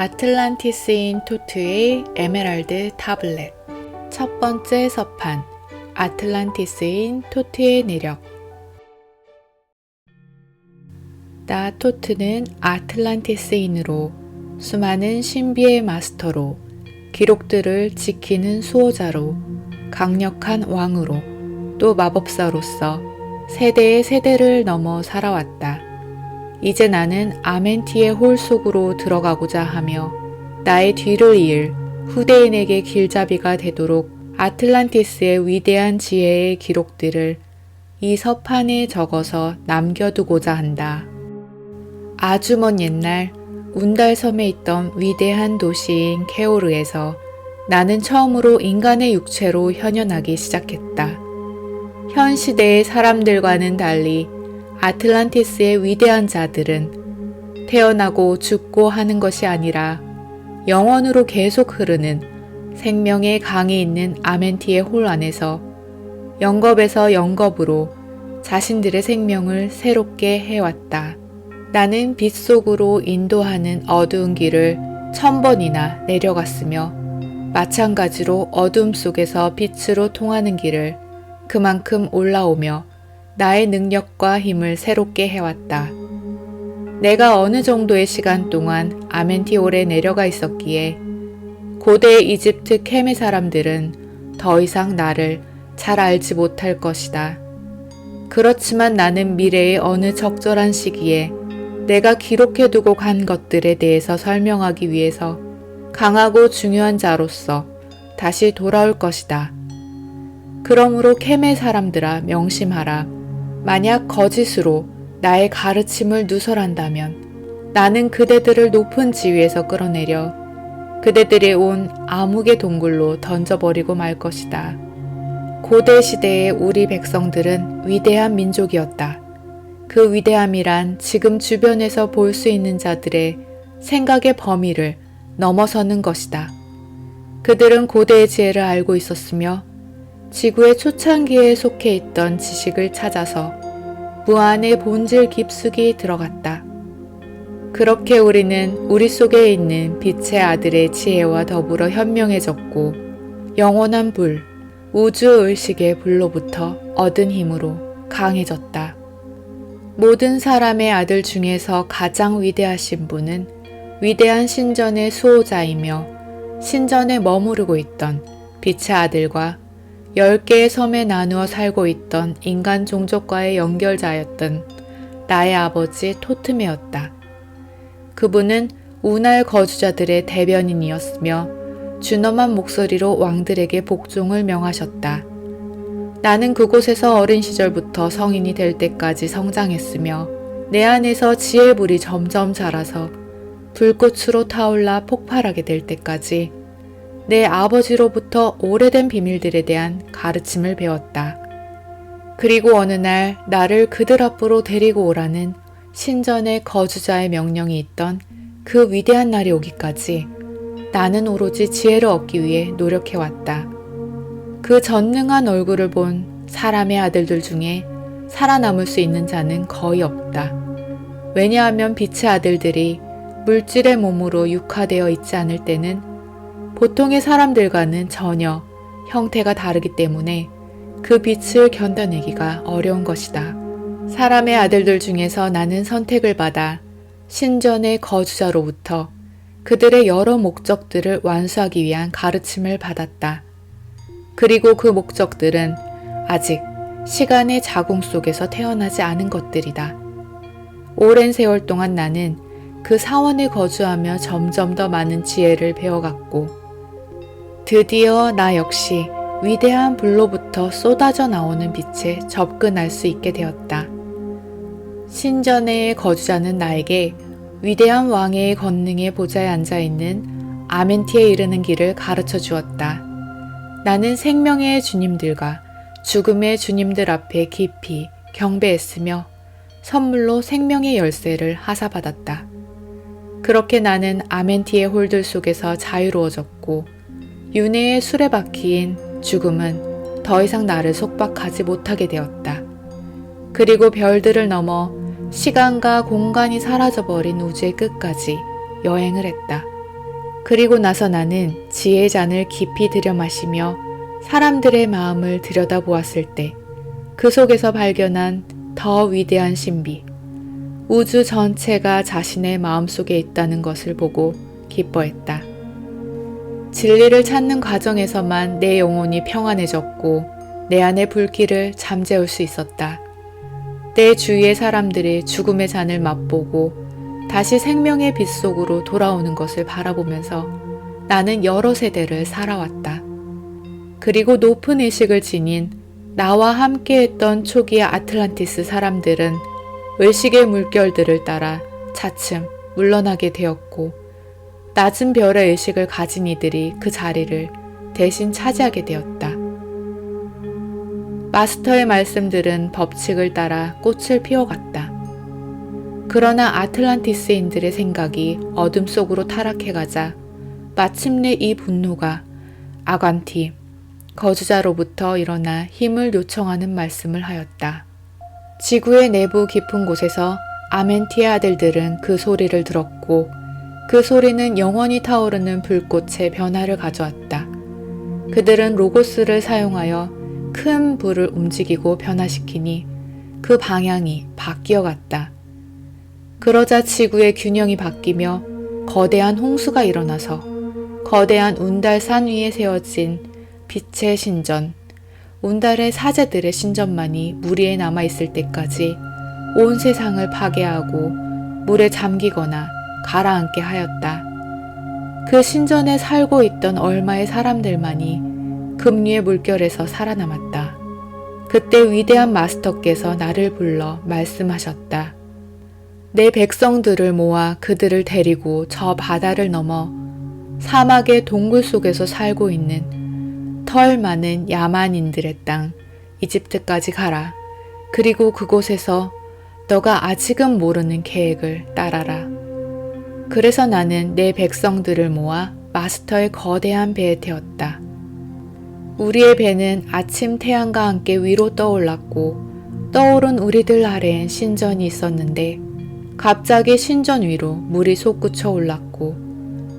아틀란티스인 토트의 에메랄드 타블렛 첫 번째 서판 아틀란티스인 토트의 내력 나 토트는 아틀란티스인으로 수많은 신비의 마스터로 기록들을 지키는 수호자로 강력한 왕으로 또 마법사로서 세대의 세대를 넘어 살아왔다. 이제 나는 아멘티의 홀 속으로 들어가고자 하며 나의 뒤를 이을 후대인에게 길잡이가 되도록 아틀란티스의 위대한 지혜의 기록들을 이 서판에 적어서 남겨두고자 한다. 아주 먼 옛날 운달섬에 있던 위대한 도시인 케오르에서 나는 처음으로 인간의 육체로 현현하기 시작했다. 현 시대의 사람들과는 달리 아틀란티스의 위대한 자들은 태어나고 죽고 하는 것이 아니라 영원으로 계속 흐르는 생명의 강이 있는 아멘티의 홀 안에서 영겁에서 영겁으로 자신들의 생명을 새롭게 해왔다. 나는 빛 속으로 인도하는 어두운 길을 천 번이나 내려갔으며 마찬가지로 어둠 속에서 빛으로 통하는 길을 그만큼 올라오며 나의 능력과 힘을 새롭게 해왔다. 내가 어느 정도의 시간 동안 아멘티올에 내려가 있었기에 고대 이집트 케메 사람들은 더 이상 나를 잘 알지 못할 것이다. 그렇지만 나는 미래의 어느 적절한 시기에 내가 기록해두고 간 것들에 대해서 설명하기 위해서 강하고 중요한 자로서 다시 돌아올 것이다. 그러므로 케메 사람들아 명심하라. 만약 거짓으로 나의 가르침을 누설한다면 나는 그대들을 높은 지위에서 끌어내려 그대들이 온 암흑의 동굴로 던져버리고 말 것이다. 고대 시대의 우리 백성들은 위대한 민족이었다. 그 위대함이란 지금 주변에서 볼 수 있는 자들의 생각의 범위를 넘어서는 것이다. 그들은 고대의 지혜를 알고 있었으며 지구의 초창기에 속해 있던 지식을 찾아서 무한의 본질 깊숙이 들어갔다. 그렇게 우리는 우리 속에 있는 빛의 아들의 지혜와 더불어 현명해졌고 영원한 불, 우주 의식의 불로부터 얻은 힘으로 강해졌다. 모든 사람의 아들 중에서 가장 위대하신 분은 위대한 신전의 수호자이며 신전에 머무르고 있던 빛의 아들과 열 개의 섬에 나누어 살고 있던 인간 종족과의 연결자였던 나의 아버지 토트메였다. 그분은 운할 거주자들의 대변인이었으며 준엄한 목소리로 왕들에게 복종을 명하셨다. 나는 그곳에서 어린 시절부터 성인이 될 때까지 성장했으며 내 안에서 지혜 불이 점점 자라서 불꽃으로 타올라 폭발하게 될 때까지 내 아버지로부터 오래된 비밀들에 대한 가르침을 배웠다. 그리고 어느 날 나를 그들 앞으로 데리고 오라는 신전의 거주자의 명령이 있던 그 위대한 날이 오기까지 나는 오로지 지혜를 얻기 위해 노력해왔다. 그 전능한 얼굴을 본 사람의 아들들 중에 살아남을 수 있는 자는 거의 없다. 왜냐하면 빛의 아들들이 물질의 몸으로 육화되어 있지 않을 때는 보통의 사람들과는 전혀 형태가 다르기 때문에 그 빛을 견뎌내기가 어려운 것이다. 사람의 아들들 중에서 나는 선택을 받아 신전의 거주자로부터 그들의 여러 목적들을 완수하기 위한 가르침을 받았다. 그리고 그 목적들은 아직 시간의 자궁 속에서 태어나지 않은 것들이다. 오랜 세월 동안 나는 그 사원에 거주하며 점점 더 많은 지혜를 배워갔고 드디어 나 역시 위대한 불로부터 쏟아져 나오는 빛에 접근할 수 있게 되었다. 신전의 거주자는 나에게 위대한 왕의 권능의 보좌에 앉아 있는 아멘티에 이르는 길을 가르쳐 주었다. 나는 생명의 주님들과 죽음의 주님들 앞에 깊이 경배했으며 선물로 생명의 열쇠를 하사받았다. 그렇게 나는 아멘티의 홀들 속에서 자유로워졌고 윤회의 술에 박힌 죽음은 더 이상 나를 속박하지 못하게 되었다. 그리고 별들을 넘어 시간과 공간이 사라져버린 우주의 끝까지 여행을 했다. 그리고 나서 나는 지혜의 잔을 깊이 들여 마시며 사람들의 마음을 들여다보았을 때 그 속에서 발견한 더 위대한 신비, 우주 전체가 자신의 마음속에 있다는 것을 보고 기뻐했다. 진리를 찾는 과정에서만 내 영혼이 평안해졌고 내 안의 불길을 잠재울 수 있었다. 내 주위의 사람들이 죽음의 잔을 맛보고 다시 생명의 빛 속으로 돌아오는 것을 바라보면서 나는 여러 세대를 살아왔다. 그리고 높은 의식을 지닌 나와 함께했던 초기의 아틀란티스 사람들은 의식의 물결들을 따라 차츰 물러나게 되었고 낮은 별의 의식을 가진 이들이 그 자리를 대신 차지하게 되었다. 마스터의 말씀들은 법칙을 따라 꽃을 피워갔다. 그러나 아틀란티스인들의 생각이 어둠 속으로 타락해가자 마침내 이 분노가 아관티, 거주자로부터 일어나 힘을 요청하는 말씀을 하였다. 지구의 내부 깊은 곳에서 아멘티의 아들들은 그 소리를 들었고 그 소리는 영원히 타오르는 불꽃의 변화를 가져왔다. 그들은 로고스를 사용하여 큰 불을 움직이고 변화시키니 그 방향이 바뀌어 갔다. 그러자 지구의 균형이 바뀌며 거대한 홍수가 일어나서 거대한 운달산 위에 세워진 빛의 신전, 운달의 사제들의 신전만이 물 위에 남아있을 때까지 온 세상을 파괴하고 물에 잠기거나 가라앉게 하였다. 그 신전에 살고 있던 얼마의 사람들만이 급류의 물결에서 살아남았다. 그때 위대한 마스터께서 나를 불러 말씀하셨다. 내 백성들을 모아 그들을 데리고 저 바다를 넘어 사막의 동굴 속에서 살고 있는 털 많은 야만인들의 땅 이집트까지 가라. 그리고 그곳에서 너가 아직은 모르는 계획을 따라라. 그래서 나는 내 백성들을 모아 마스터의 거대한 배에 태웠다. 우리의 배는 아침 태양과 함께 위로 떠올랐고 떠오른 우리들 아래엔 신전이 있었는데 갑자기 신전 위로 물이 솟구쳐 올랐고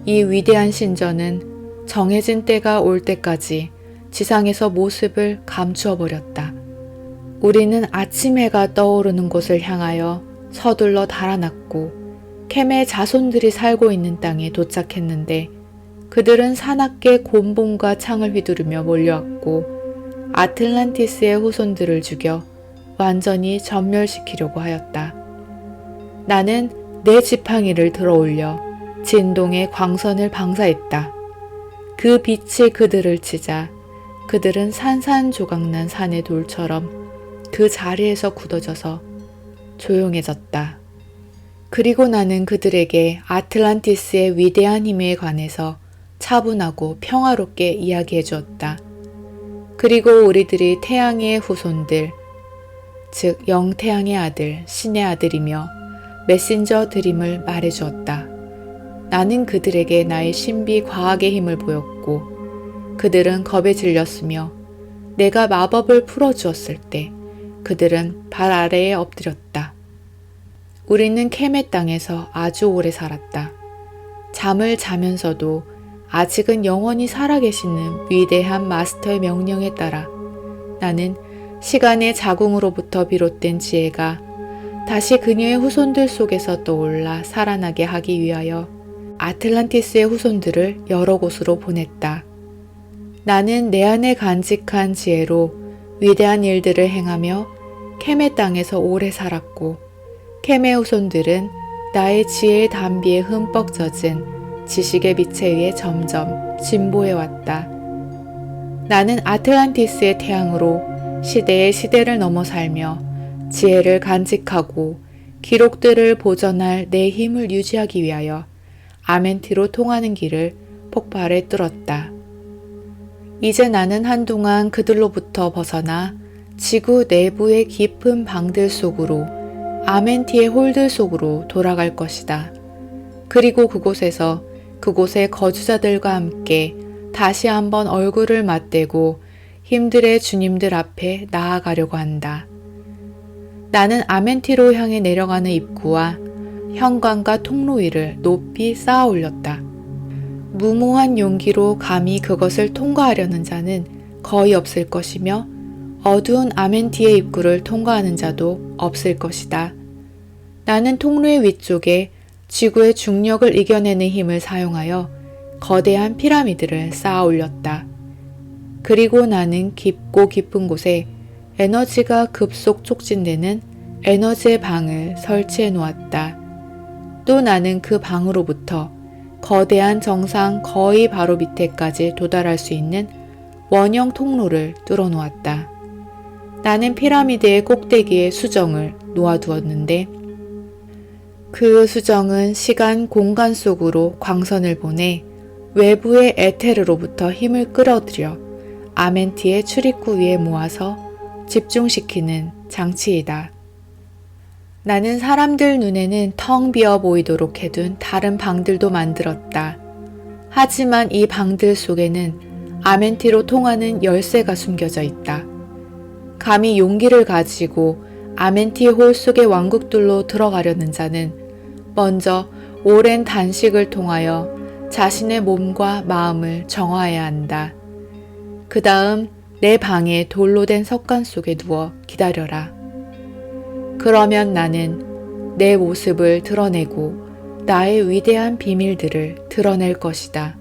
이 위대한 신전은 정해진 때가 올 때까지 지상에서 모습을 감추어 버렸다. 우리는 아침 해가 떠오르는 곳을 향하여 서둘러 달아났고 캠의 자손들이 살고 있는 땅에 도착했는데 그들은 사납게 곤봉과 창을 휘두르며 몰려왔고 아틀란티스의 후손들을 죽여 완전히 전멸시키려고 하였다. 나는 내 지팡이를 들어 올려 진동의 광선을 방사했다. 그 빛이 그들을 치자 그들은 산산조각난 산의 돌처럼 그 자리에서 굳어져서 조용해졌다. 그리고 나는 그들에게 아틀란티스의 위대한 힘에 관해서 차분하고 평화롭게 이야기해 주었다. 그리고 우리들이 태양의 후손들, 즉 영태양의 아들, 신의 아들이며 메신저 드림을 말해 주었다. 나는 그들에게 나의 신비 과학의 힘을 보였고 그들은 겁에 질렸으며 내가 마법을 풀어 주었을 때 그들은 발 아래에 엎드렸다. 우리는 케메 땅에서 아주 오래 살았다. 잠을 자면서도 아직은 영원히 살아계시는 위대한 마스터의 명령에 따라 나는 시간의 자궁으로부터 비롯된 지혜가 다시 그녀의 후손들 속에서 떠올라 살아나게 하기 위하여 아틀란티스의 후손들을 여러 곳으로 보냈다. 나는 내 안에 간직한 지혜로 위대한 일들을 행하며 케메 땅에서 오래 살았고 케메 후손들은 나의 지혜의 담비에 흠뻑 젖은 지식의 빛에 의해 점점 진보해 왔다. 나는 아틀란티스의 태양으로 시대의 시대를 넘어 살며 지혜를 간직하고 기록들을 보존할 내 힘을 유지하기 위하여 아멘티로 통하는 길을 폭발에 뚫었다. 이제 나는 한동안 그들로부터 벗어나 지구 내부의 깊은 방들 속으로 아멘티의 홀들 속으로 돌아갈 것이다. 그리고 그곳에서 그곳의 거주자들과 함께 다시 한번 얼굴을 맞대고 힘들의 주님들 앞에 나아가려고 한다. 나는 아멘티로 향해 내려가는 입구와 현관과 통로 위를 높이 쌓아 올렸다. 무모한 용기로 감히 그것을 통과하려는 자는 거의 없을 것이며 어두운 아멘티의 입구를 통과하는 자도 없을 것이다. 나는 통로의 위쪽에 지구의 중력을 이겨내는 힘을 사용하여 거대한 피라미드를 쌓아 올렸다. 그리고 나는 깊고 깊은 곳에 에너지가 급속 촉진되는 에너지의 방을 설치해 놓았다. 또 나는 그 방으로부터 거대한 정상 거의 바로 밑에까지 도달할 수 있는 원형 통로를 뚫어 놓았다. 나는 피라미드의 꼭대기에 수정을 놓아두었는데 그 수정은 시간 공간 속으로 광선을 보내 외부의 에테르로부터 힘을 끌어들여 아멘티의 출입구 위에 모아서 집중시키는 장치이다. 나는 사람들 눈에는 텅 비어 보이도록 해둔 다른 방들도 만들었다. 하지만 이 방들 속에는 아멘티로 통하는 열쇠가 숨겨져 있다. 감히 용기를 가지고 아멘티 홀 속의 왕국들로 들어가려는 자는 먼저 오랜 단식을 통하여 자신의 몸과 마음을 정화해야 한다. 그 다음 내 방에 돌로 된 석관 속에 누워 기다려라. 그러면 나는 내 모습을 드러내고 나의 위대한 비밀들을 드러낼 것이다.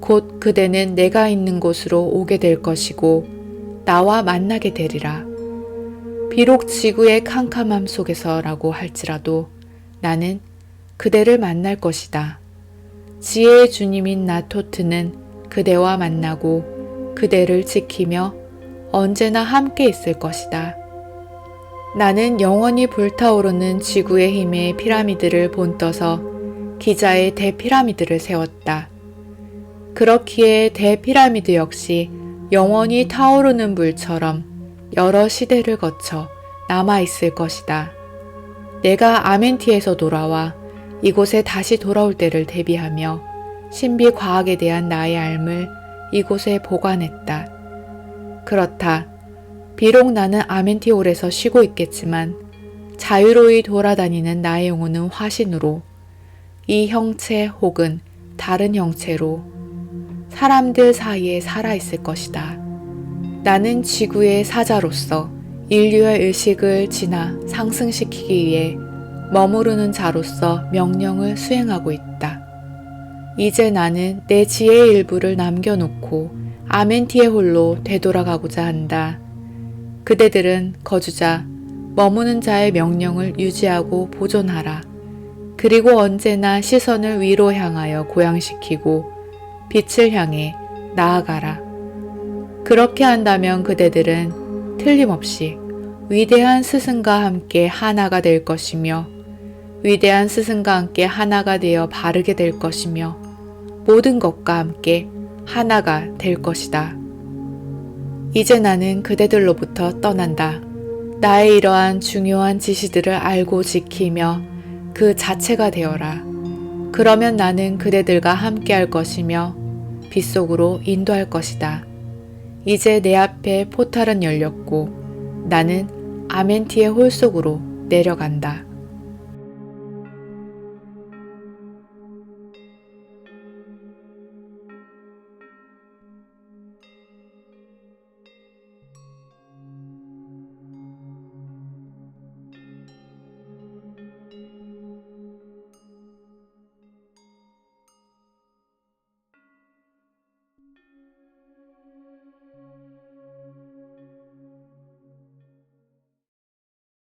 곧 그대는 내가 있는 곳으로 오게 될 것이고 나와 만나게 되리라. 비록 지구의 캄캄함 속에서라고 할지라도 나는 그대를 만날 것이다. 지혜의 주님인 나토트는 그대와 만나고 그대를 지키며 언제나 함께 있을 것이다. 나는 영원히 불타오르는 지구의 힘의 피라미드를 본떠서 기자의 대피라미드를 세웠다. 그렇기에 대피라미드 역시 영원히 타오르는 불처럼 여러 시대를 거쳐 남아있을 것이다. 내가 아멘티에서 돌아와 이곳에 다시 돌아올 때를 대비하며 신비 과학에 대한 나의 알을 이곳에 보관했다. 그렇다. 비록 나는 아멘티홀에서 쉬고 있겠지만 자유로이 돌아다니는 나의 영혼은 화신으로 이 형체 혹은 다른 형체로 사람들 사이에 살아있을 것이다. 나는 지구의 사자로서 인류의 의식을 지나 상승시키기 위해 머무르는 자로서 명령을 수행하고 있다. 이제 나는 내 지혜의 일부를 남겨놓고 아멘티의 홀로 되돌아가고자 한다. 그대들은 거주자, 머무는 자의 명령을 유지하고 보존하라. 그리고 언제나 시선을 위로 향하여 고양시키고 빛을 향해 나아가라. 그렇게 한다면 그대들은 틀림없이 위대한 스승과 함께 하나가 될 것이며 위대한 스승과 함께 하나가 되어 바르게 될 것이며 모든 것과 함께 하나가 될 것이다. 이제 나는 그대들로부터 떠난다. 나의 이러한 중요한 지시들을 알고 지키며 그 자체가 되어라. 그러면 나는 그대들과 함께 할 것이며 빛속으로 인도할 것이다. 이제 내 앞에 포탈은 열렸고 나는 아멘티의 홀 속으로 내려간다.